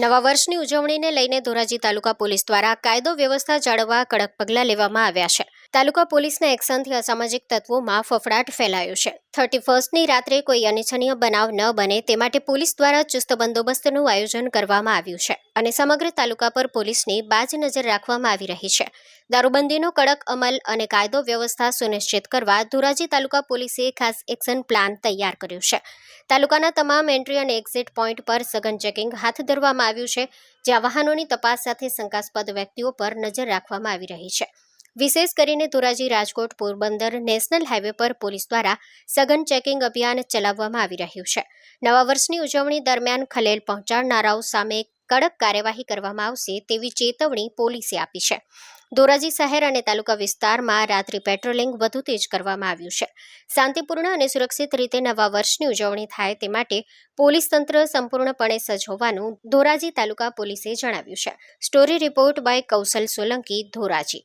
નવા વર્ષની ઉજવણીને લઈને ધોરાજી તાલુકા પોલીસ દ્વારા કાયદો વ્યવસ્થા જાળવવા કડક પગલાં લેવામાં આવ્યા છે. તાલુકા પોલીસના એક્શનથી અસામાજિક તત્વોમાં ફફડાટ ફેલાયો છે. થર્ટી ફર્સ્ટની રાત્રે કોઈ અનિચ્છનીય બનાવ ન બને તે માટે પોલીસ દ્વારા ચુસ્ત બંદોબસ્તનું આયોજન કરવામાં આવ્યું છે અને સમગ્ર તાલુકા પર પોલીસની બાજ નજર રાખવામાં આવી રહી છે. દારૂબંધીનો કડક અમલ અને કાયદો વ્યવસ્થા સુનિશ્ચિત કરવા ધોરાજી તાલુકા પોલીસે ખાસ એક્શન પ્લાન તૈયાર કર્યું છે. તાલુકાના તમામ એન્ટ્રી અને એક્ઝિટ પોઈન્ટ પર સઘન ચેકિંગ હાથ ધરવામાં આવ્યું છે, જ્યાં વાહનોની તપાસ સાથે શંકાસ્પદ વ્યક્તિઓ પર નજર રાખવામાં આવી રહી છે. વિશેષ કરીને ધોરાજી રાજકોટ પોરબંદર નેશનલ હાઈવે પર પોલીસ દ્વારા સઘન ચેકિંગ અભિયાન ચલાવવામાં આવી રહ્યું છે. નવા વર્ષની ઉજવણી દરમિયાન ખલેલ પહોંચાડનારાઓ સામે કડક કાર્યવાહી કરવામાં આવશે તેવી ચેતવણી પોલીસે આપી છે. ધોરાજી શહેર અને તાલુકા વિસ્તારમાં રાત્રિ પેટ્રોલિંગ વધુ તેજ કરવામાં આવ્યું છે. શાંતિપૂર્ણ અને સુરક્ષિત રીતે નવા વર્ષની ઉજવણી થાય તે માટે પોલીસ તંત્ર સંપૂર્ણપણે સજ્જ હોવાનું ધોરાજી તાલુકા પોલીસે જણાવ્યું છે. Story report by Kaushal Solanki, Dhoraji.